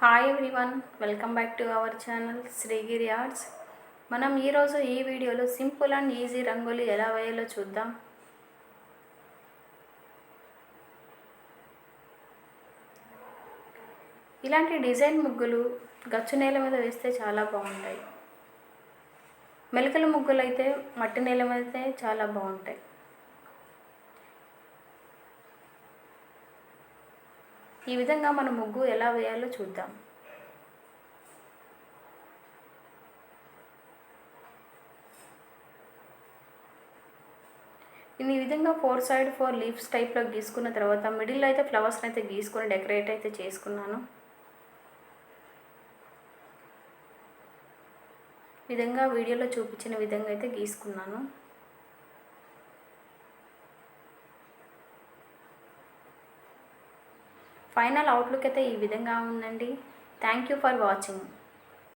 Hi everyone welcome back to our channel Srigiri arts మనం ఈరోజు ఈ వీడియోలో సింపుల్ అండ్ ఈజీ రంగోలి ఎలా వేయాలో చూద్దాం. ఇలాంటి డిజైన్ ముగ్గులు గచ్చు నేల మీద వేస్తే చాలా బాగుంటాయి. మెలకల ముగ్గులు అయితే మట్టి నేల మీద అయితే చాలా బాగుంటాయి. ఈ విధంగా మన ముగ్గు ఎలా వేయాలో చూద్దాం. నేను ఈ విధంగా ఫోర్ సైడ్ ఫోర్ లీవ్స్ టైప్లో గీసుకున్న తర్వాత మిడిల్లో అయితే ఫ్లవర్స్ని అయితే గీసుకొని డెకరేట్ అయితే చేసుకున్నాను. విధంగా వీడియోలో చూపించిన విధంగా అయితే గీసుకున్నాను. ఫైనల్ అవుట్లుక్ అయితే ఈ విధంగా ఉందండి. Thank you for watching.